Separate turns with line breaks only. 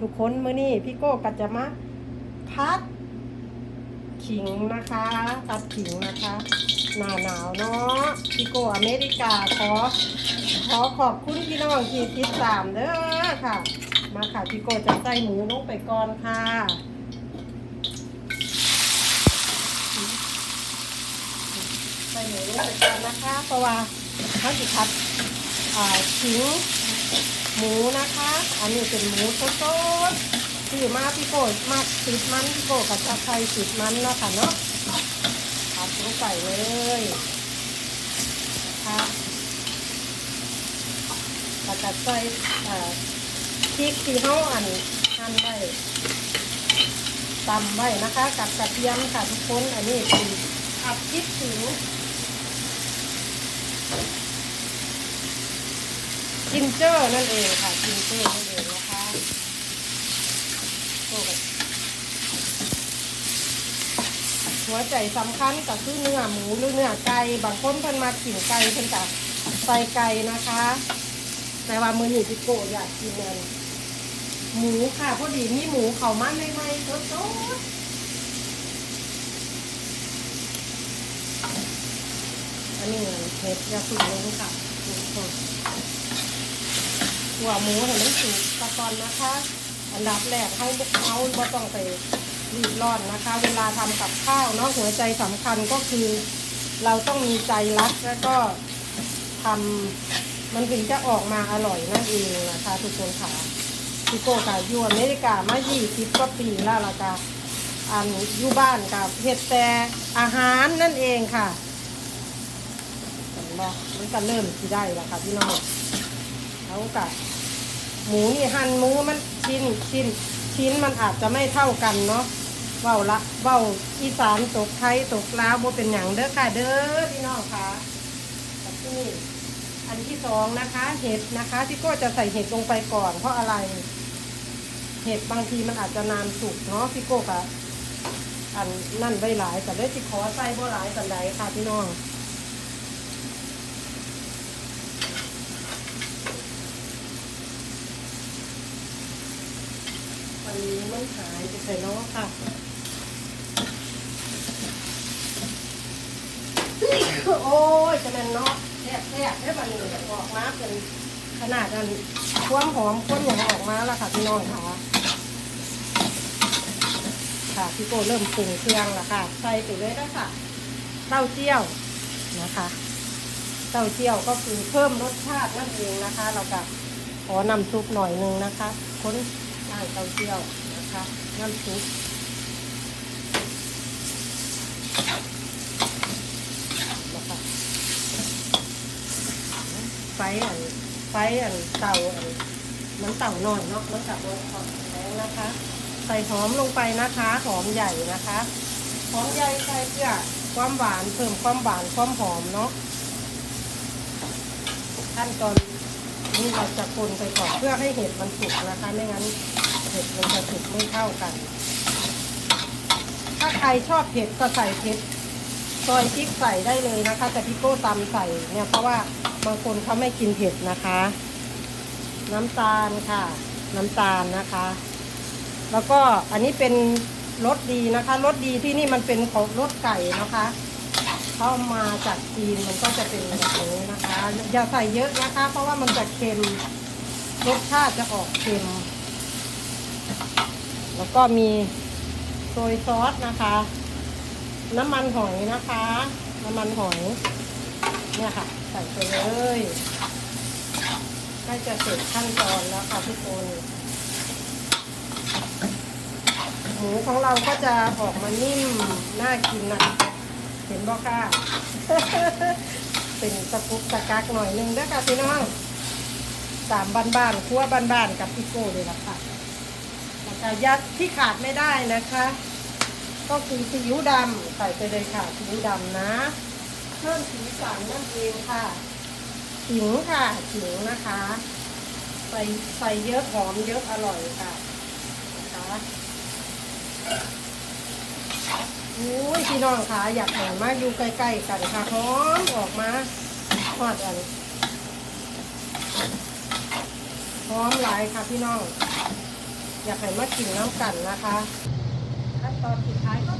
ทุกคนมื้อนี้พี่โก้ก็จะมาพัดขิงนะคะพัดขิงนะคะ หนาหนาวเนาะพี่โก้อเมริกาขอขอขอบคุณพี่น้องที่ติดตามเด้อค่ะ มาค่ะพี่โก้จะใส่หมูลงไปก่อนค่ะใส่หมูลงไปก่อนนะคะ เพราะว่าเขาจะพัดขิง หมูนะคะ อันนี้เป็นหมูสดๆที่มาพี่โกดมากติดมันพี่โกกับชาไทยติดมันเนาะค่ะเนาะผัดลงไปเลยนะคะแล้วก็ใส่พริกที่เขาอันหั่นไว้ตำไว้นะคะ กับกระเทียมค่ะทุกคน อันนี้คือผัดพริกขิง จินเจอร์นั่นเองค่ะจินเจอร์นั่นเองนะคะหัวใจสำคัญก็คือเนื้อหมูหรือเนื้อไก่บางคนเพิ่นมากินไก่เพิ่นจะใส่ไก่นะคะ แต่ว่ามือหนีพี่โกอยากกินเงินหมูค่ะพอดีมีหมูเขามันใหม่ๆสดๆอันนี้เห็ดยาสูบลงค่ะทุกคน หัวหมูให้มันสุกตะกอนนะคะ อันดับแรกให้เขาบ่ต้องไปรีบร้อนนะคะ เวลาทำกับข้าวเนาะหัวใจสำคัญก็คือ เราต้องมีใจรักแล้วก็ทำมันถึงจะออกมาอร่อยนั่นเองนะคะทุกคนค่ะพี่โก้ค่ะอยู่อเมริกามา20กว่าปีแล้วล่ะค่ะอันอยู่บ้านกับเฮ็ดแต่อาหารนั่นเองค่ะเห็นบ่มันก็เริ่มสิได้แล้วค่ะพี่น้อง เขากับหมูนี่หั่นหมูมันชิ้นชิ้นชิ้นมันอาจจะไม่เท่ากันเนาะเว้าละเว้าอีสานตกไทยตกลาวบ่เป็นอย่างเด้อค่ะเด้อพี่น้องค่ะที่นี่อันที่สองนะคะ เห็ดนะคะพี่โก็จะใส่เห็ดลงไปก่อน เพราะอะไร เห็ดบางทีมันอาจจะนานสุกเนาะพี่โก้กะอันนั่นไว้หลายแต่ได้สิขอใส่บ่หลายสันใดค่ะพี่น้อง วันนี้มันหายไปใส่น้องค่ะโอ้ยจะเป็นเนาะแทบแทบได้บันนี้ออกมาเป็นขนาดอันความหอมข้นอย่างออกมาแล้วค่ะพี่น้องค่ะค่ะพี่โกเริ่มปรุงเครื่องแล้วค่ะ ใส่ไปเลยนะค่ะเต้าเจี้ยวนะคะ เต้าเจี้ยวก็คือเพิ่มรสชาตินั่นเองนะคะ เราก็ขอนำซุปหน่อยนึงนะคะค้นางเต้าเจี้ยวนะคะน้ำซุปนะคะไฟอันไฟอันเต่าอันมันเต่าหน่อยเนาะมันกับรสของแรงนะคะ ใส่หอมลงไปนะคะหอมใหญ่นะคะหอมใหญ่ใส่เพื่อความหวานเพิ่มความหวานความหอมเนาะขั้นตอนนี้เราจะคนไปก่อนเพื่อให้เห็ดมันสุกนะคะ ไม่งั้น เห็ดมันจะสุกไม่เท่ากัน ถ้าใครชอบเผ็ดก็ใส่เผ็ดซอยพริกใส่ได้เลยนะคะ แต่พี่โก้ตำใส่เนี่ยเพราะว่าบางคนเขาไม่กินเผ็ดนะคะ น้ำตาลค่ะ น้ำตาลนะคะ แล้วก็อันนี้เป็นรสดีนะคะรสดีที่นี่มันเป็นของรสไก่นะคะเข้ามาจากจีนมันก็จะเป็นแบบนี้นะคะ อย่าใส่เยอะนะคะ เพราะว่ามันจะเค็มรสชาติจะออกเค็ม แล้วก็มีโซยซอสนะคะ น้ำมันหอยนะคะ น้ำมันหอย เนี่ยค่ะ ใส่ไปเลยใกล้จะเสร็จขั้นตอนแล้วค่ะทุกคนหมูของเราก็จะออกมานิ่มน่ากินนะเห็นบ่ค่ะเป็นสกุกสกักหน่อยหนึงเด้อค่ะพี่น้องสามบ้านๆครัวบ้านๆกับพี่โก้เลยล่ะค่ะ ยัดที่ขาดไม่ได้นะคะ ก็คือซีอิ๊วดำใส่ไปเลยค่ะซีอิ๊วดำนะ เพิ่มสีสันนั่นเองค่ะขิงค่ะขิงนะคะ ใส่ใส่เยอะหอมเยอะอร่อยค่ะนะคะอุ้ยพี่น้องคะอยากเห็นมากอยู่ใกล้ๆกันค่ะหอมออกมาทอดอันหอมหลายค่ะพี่น้อง อยากให้มากินน้ำกันนะคะ ขั้นตอนสุดท้ายก็